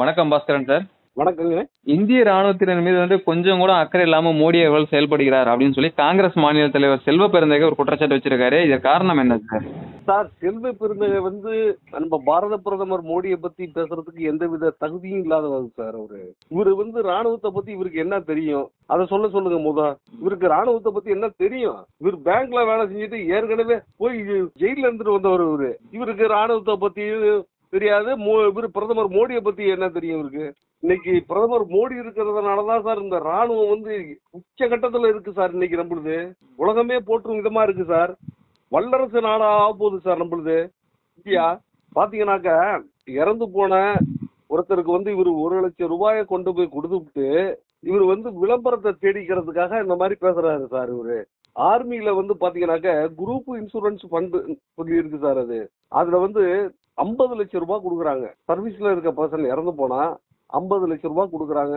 வணக்கம் பாஸ்கரன் சார். வணக்கங்க. இந்திய ராணுவத்தினர் மீது வந்து கொஞ்சம் கூட அக்கறை இல்லாம மோடி அவர்கள் செயல்படுகிறார் அப்படின்னு சொல்லி காங்கிரஸ் மாநில தலைவர் செல்வ பெருந்தகை ஒரு குற்றச்சாட்டு வச்சிருக்காரு. இதற்கு காரணம் என்ன சார்? சார் செல்வ பெருந்தகை வந்து நம்ம பாரத பிரதமர் மோடியை பத்தி பேசுறதுக்கு எந்தவித தகுதியும் இல்லாதவர் சார் அவரு. இவரு வந்து ராணுவத்தை பத்தி இவருக்கு என்ன தெரியும்? அதை சொல்ல சொல்லுங்க முத இவருக்கு ராணுவத்தை பத்தி என்ன தெரியும்? இவர் பேங்க்ல வேலை செஞ்சுட்டு ஏற்கனவே போய் ஜெயில இருந்துட்டு வந்தவர் இவரு. இவருக்கு ராணுவத்தை பத்தி தெரியாது. மோ- இவரு பிரதமர் மோடியை பத்தி என்ன தெரியும் இவருக்கு? இன்னைக்கு பிரதமர் மோடி இருக்கிறதுனாலதான் சார் இந்த ராணுவம் வந்து உச்சகட்டத்துல இருக்கு சார் இன்னைக்கு நம்மளுது. உலகமே போற்றும் விதமா இருக்கு சார். வல்லரசு நாடா ஆக போகுது சார் நம்மளுது. இந்தியா பாத்தீங்கன்னாக்க இறந்து போன ஒருத்தருக்கு வந்து இவர் ஒரு லட்சம் ரூபாயை கொண்டு போய் கொடுத்துட்டு இவர் வந்து விளம்பரத்தை தேடிக்கிறதுக்காக இந்த மாதிரி பேசுறாரு சார் இவரு. ஆர்மியில வந்து பாத்தீங்கன்னாக்க குரூப் இன்சூரன்ஸ் ஃபண்ட் சொல்லி இருக்கு சார் அது. அதுல வந்து ஐம்பது லட்சம் ரூபாய் கொடுக்குறாங்க. சர்வீஸ்ல இருக்க பர்சன் இறந்து போனா ஐம்பது லட்சம் ரூபாய் கொடுக்குறாங்க.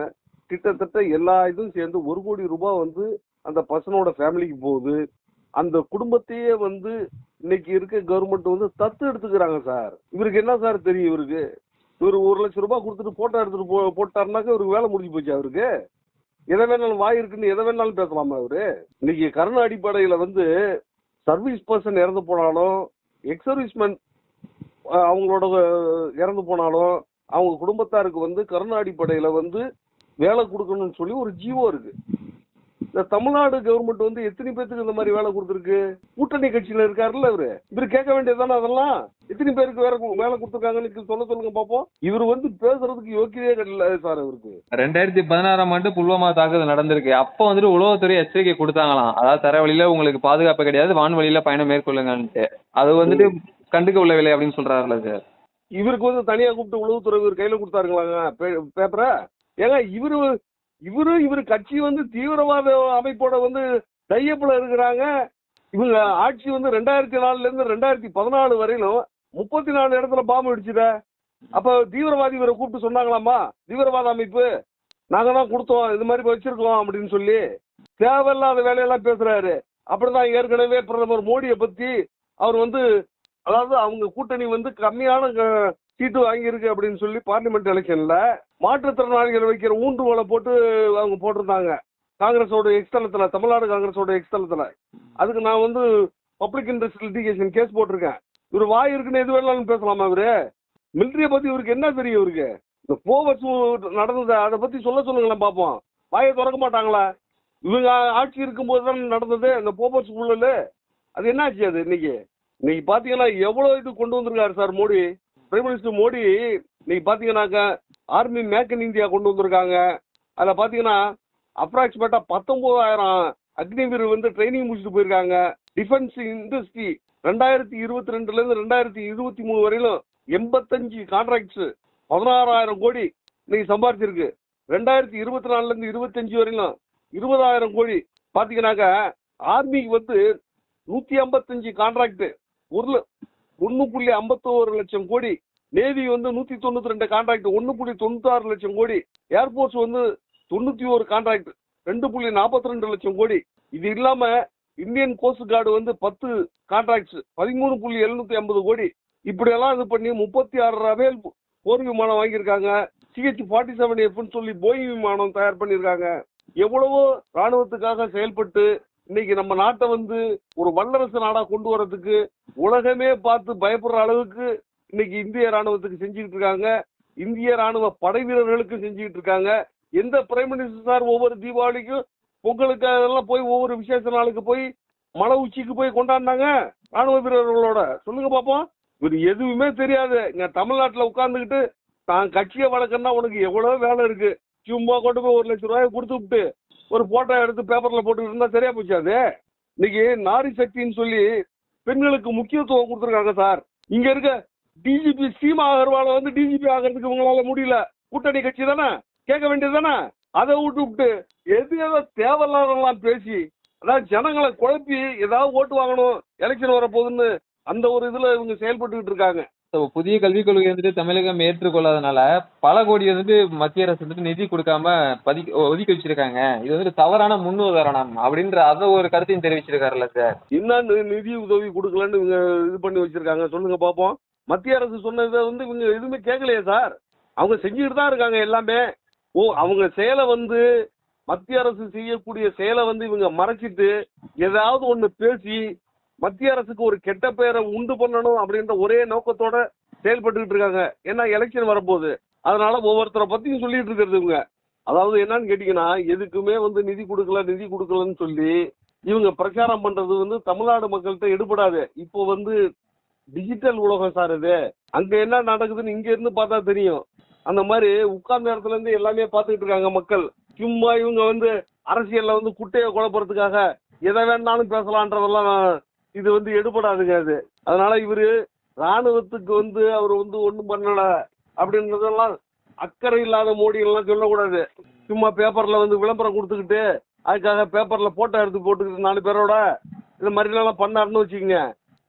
கிட்டத்தட்ட எல்லா இதுவும் சேர்ந்து ஒரு கோடி ரூபாய் வந்து அந்த பர்சனோட ஃபேமிலிக்கு போகுது. அந்த குடும்பத்தையே வந்து இன்னைக்கு இருக்க கவர்மெண்ட் வந்து தத்து எடுத்துக்கிறாங்க சார் இவருக்கு என்ன சார் தெரியும் இவருக்கு? இவர் ஒரு லட்சம் ரூபாய் கொடுத்துட்டு போட்டோ எடுத்துட்டு போ போட்டாருனாக்கா இவருக்கு வேலை முடிஞ்சு போச்சு அவருக்கு? எதை வேணாலும் வாய் இருக்குன்னு எதை வேணாலும் பேசலாமா அவரு? இன்னைக்கு கருண அடிப்படையில வந்து சர்வீஸ் பர்சன் இறந்து போனாலும் எக்ஸ் சர்வீஸ்மேன் அவங்களோட இறந்து போனாலும் அவங்க குடும்பத்தாருக்கு வந்து கருணா அடிப்படையில வந்து வேலை கொடுக்கணும்னு சொல்லி ஒரு ஜீவோ இருக்கு. இந்த தமிழ்நாடு கவர்மெண்ட் வந்து எத்தனை பேருக்கு இந்த மாதிரி வேலை கொடுத்துருக்கு? கூட்டணி கட்சியில இருக்காருல்ல இவரு. இவரு கேட்க வேண்டியதானே அதெல்லாம்? எத்தனை பேருக்கு வேற வேலை கொடுத்துருக்காங்கன்னு சொல்ல சொல்லுங்க பாப்போம். இவர் வந்து பேசுறதுக்கு யோக்கியதே கிடையாது சார் இவருக்கு. ரெண்டாயிரத்தி பதினாறாம் ஆண்டு புல்வாமா தாக்குதல் நடந்திருக்கு. அப்போ வந்துட்டு உளவுத்துறை எச்சரிக்கை கொடுத்தாங்களாம். அதாவது தரவழியில உங்களுக்கு பாதுகாப்பு கிடையாது வான்வழியில பயணம் மேற்கொள்ளுங்கன்ட்டு. அது வந்துட்டு கண்டுக்க உள்ளவில்லை அப்படின்னு சொல்றாருல சார். இவருக்கு வந்து தனியா கூப்பிட்டு உளவுத்துறை இவர் கையில கொடுத்தாருங்களாங்க பே- பேப்பரை ஏங்க இவரு இவரு இவர் கட்சி வந்து தீவிரவாத அமைப்போட வந்து டையப்ல இருக்கிறாங்க. இவங்க ஆட்சி வந்து ரெண்டாயிரத்தி நாலுல இருந்து ரெண்டாயிரத்தி பதினாலு வரையிலும் முப்பத்தி நாலு இடத்துல பாம்பு அடிச்சுத அப்ப தீவிரவாதி இவரை கூப்பிட்டு சொன்னாங்களாமா தீவிரவாத அமைப்பு நாங்க தான் கொடுத்தோம் இது மாதிரி வச்சிருக்கோம் அப்படின்னு சொல்லி. தேவையில்லாத வேலையெல்லாம் பேசுறாரு. அப்படிதான் ஏற்கனவே பிரதமர் மோடியை பத்தி அவர் வந்து அதாவது அவங்க கூட்டணி வந்து கம்மியான க- சீட்டு வாங்கியிருக்கு அப்படின்னு சொல்லி பார்லிமெண்ட் எலெக்ஷன்ல மாற்றுத்திறனாளிகள் வைக்கிற ஊன்றுகோலை போட்டு அவங்க போட்டிருந்தாங்க. காங்கிரஸோட எக்ஸ்தலத்துல தமிழ்நாடு காங்கிரஸோட எக்ஸ்தலத்துல. அதுக்கு நான் வந்து பப்ளிக் இன்ட்ரெஸ்ட் லிட்டிகேஷன் கேஸ் போட்டிருக்கேன். இவர் வாய் இருக்குன்னு எது வேணாலும் பேசலாமா இவரு? மிலிட்டரிய பத்தி இவருக்கு என்ன தெரியும் இவருக்கு? இந்த போவஸ் நடந்தது அதை பத்தி சொல்ல சொல்லுங்களேன் பார்ப்போம் வாயை திறக்க மாட்டாங்களா? இவங்க ஆட்சி இருக்கும்போது தான் நடந்தது அந்த போபர்ஸ் ஊழல் அது என்னாச்சு அது இன்னைக்கு? இன்னைக்கு பாத்தீங்கன்னா எவ்வளவு இது கொண்டு வந்திருக்காரு sir Modi? Prime minister Modi இன்னைக்கு பாத்தீங்கன்னாக்க ஆர்மி மேக் இன் இந்தியா கொண்டு வந்திருக்காங்க. அதில் பாத்தீங்கன்னா அப்ராக்சிமேட்டா பத்தொன்பதாயிரம் அக்னிவீர் வந்து ட்ரைனிங் முடிச்சுட்டு போயிருக்காங்க. டிஃபென்ஸ் இண்டஸ்ட்ரி ரெண்டாயிரத்தி இருபத்தி ரெண்டுல இருந்து ரெண்டாயிரத்தி இருபத்தி மூணு வரையிலும் எண்பத்தஞ்சு கான்ட்ராக்ட்ஸ் பதினாறாயிரம் கோடி இன்னைக்கு சம்பாரிச்சிருக்கு. ரெண்டாயிரத்தி இருபத்தி நாலுல இருந்து இருபத்தஞ்சு வரையிலும் இருபதாயிரம் கோடி. பாத்தீங்கன்னாக்க ஆர்மிக்கு வந்து நூத்தி ஐம்பத்தஞ்சு கான்ட்ராக்ட் ஒரு ஒன்னு ஒண்ணு புள்ளி ஐம்பத்தோரு லட்சம் கோடி. நேவி வந்து நூத்தி தொண்ணூத்தி ரெண்டு கான்ட்ராக்ட் ஒன்னு புள்ளி தொண்ணூத்தாறு லட்சம் கோடி. ஏர்போர்ட்ஸ் வந்து தொண்ணூத்தி ஒரு கான்ட்ராக்ட் ரெண்டு புள்ளி நாற்பத்தி ரெண்டு லட்சம் கோடி. இது இல்லாம இந்தியன் கோஸ்ட் கார்டு வந்து பத்து கான்ட்ராக்ட்ஸ் பதிமூணு புள்ளி எழுநூத்தி ஐம்பது கோடி. இப்படியெல்லாம் இது பண்ணி முப்பத்தி ஆறு ரபேல் போர் விமானம் வாங்கியிருக்காங்க. சிஹெச் ஃபார்ட்டி செவன் எஃப்னு சொல்லி போயிங் விமானம் தயார் பண்ணியிருக்காங்க. எவ்வளவோ ராணுவத்துக்காக செயல்பட்டு இன்னைக்கு நம்ம நாட்டை வந்து ஒரு வல்லரசு நாடா கொண்டு வரதுக்கு உலகமே பார்த்து பயப்படுற அளவுக்கு இன்னைக்கு இந்திய ராணுவத்துக்கு செஞ்சுக்கிட்டு இருக்காங்க. இந்திய ராணுவ படை வீரர்களுக்கும் செஞ்சுக்கிட்டு இருக்காங்க. எந்த பிரைம் மினிஸ்டர் சார் ஒவ்வொரு தீபாவளிக்கும் பொங்கலுக்கு அதெல்லாம் போய் ஒவ்வொரு விசேஷ நாளுக்கு போய் மலை உச்சிக்கு போய் கொண்டாடினாங்க ராணுவ வீரர்களோட. சொல்லுங்க பாப்போம். இவர் எதுவுமே தெரியாது. இங்க தமிழ்நாட்டுல உட்கார்ந்துக்கிட்டு தான் கட்சியை வளர்க்கணும்னா உனக்கு எவ்வளவு வேலை இருக்கு. சும்மா கொண்டு போய் ஒரு லட்சம் ரூபாய் கொடுத்து விட்டு ஒரு போட்டோ எடுத்து பேப்பர்ல போட்டுக்கிட்டு இருந்தா சரியா போச்சு அது? இன்னைக்கு நாரி சக்தின்னு சொல்லி பெண்களுக்கு முக்கியத்துவம் கொடுத்துருக்காங்க சார். இங்க இருக்க டிஜிபி சீமா அகர்வால வந்து டிஜிபி ஆகிறதுக்கு உங்களால முடியல. கூட்டணி கட்சி தானே? கேட்க வேண்டியது தானே? அதை விட்டு விட்டு எது ஏதோ தேவையில்லாதெல்லாம் பேசி அதாவது ஜனங்களை குழப்பி ஏதாவது ஓட்டு வாங்கணும் எலெக்ஷன் வரப்போகுதுன்னு அந்த ஒரு இதுல இவங்க செயல்பட்டுக்கிட்டு இருக்காங்க. புதிய கல்விக் கொள்கை வந்துட்டு தமிழகம் ஏற்றுக்கொள்ளாதனால பல கோடி வந்துட்டு மத்திய அரசு வந்துட்டு நிதி கொடுக்காம பதி ஒதுக்கி வச்சிருக்காங்க. இது வந்துட்டு தவறான முன்னுதாரணம் அப்படின்ற அதை ஒரு கருத்தையும் தெரிவிச்சிருக்காருல்ல சார் என்ன நிதி உதவி கொடுக்கலன்னு இவங்க இது பண்ணி வச்சிருக்காங்க? சொல்லுங்க பாப்போம். மத்திய அரசு சொன்னதை வந்து இவங்க எதுவுமே கேட்கலையே சார் அவங்க செஞ்சுக்கிட்டு தான் இருக்காங்க எல்லாமே. ஓ அவங்க செயலை வந்து மத்திய அரசு செய்யக்கூடிய செயலை வந்து இவங்க மறைச்சிட்டு ஏதாவது ஒன்று பேசி மத்திய அரசுக்கு ஒரு கெட்ட பெயரை உண்டு பண்ணணும் அப்படின்ற ஒரே நோக்கத்தோட செயல்பட்டுக்கிட்டு இருக்காங்க. ஏன்னா எலெக்ஷன் வரப்போகுது. அதனால ஒவ்வொருத்தரை பத்தியும் சொல்லிட்டு இருக்கிறது இவங்க. அதாவது என்னன்னு கேட்டீங்கன்னா எதுக்குமே வந்து நிதி கொடுக்கல நிதி கொடுக்கலன்னு சொல்லி இவங்க பிரச்சாரம் பண்றது வந்து தமிழ்நாடு மக்கள்கிட்ட எடுபடாது. இப்போ வந்து டிஜிட்டல் உலகம் சார் இது. அங்க என்ன நடக்குதுன்னு இங்க இருந்து பார்த்தா தெரியும். அந்த மாதிரி உட்கார்ந்த இடத்துல இருந்து எல்லாமே பார்த்துக்கிட்டு இருக்காங்க மக்கள். சும்மா இவங்க வந்து அரசியல்ல வந்து குட்டையை குழப்பறதுக்காக எதை வேணாலும் பேசலான்றதெல்லாம் இது வந்து எடுபடாதுங்க அது. அதனால இவரு ராணுவத்துக்கு வந்து அவர் வந்து ஒண்ணும் பண்ணல அப்படின்றதெல்லாம் அக்கறை இல்லாத மோடி எல்லாம் சொல்லக்கூடாது. சும்மா பேப்பர்ல வந்து விளம்பரம் கொடுத்துக்கிட்டு அதுக்காக பேப்பர்ல போட்டோ எடுத்து போட்டுக்கிட்டு நாலு பேரோட இந்த மாதிரிலாம் பண்ணாருன்னு வச்சுக்கோங்க.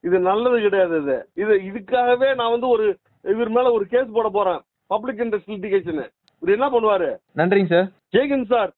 இது நல்லது கிடையாது இது இது இதுக்காகவே நான் வந்து ஒரு இவர் மேல ஒரு கேஸ் போட போறேன். பப்ளிக் இன்ட்ரெஸ்ட் லிட்டிகேஷன் இவர் என்ன பண்ணுவாரு? நன்றிங்க சார். ஜெய்கன் சார்.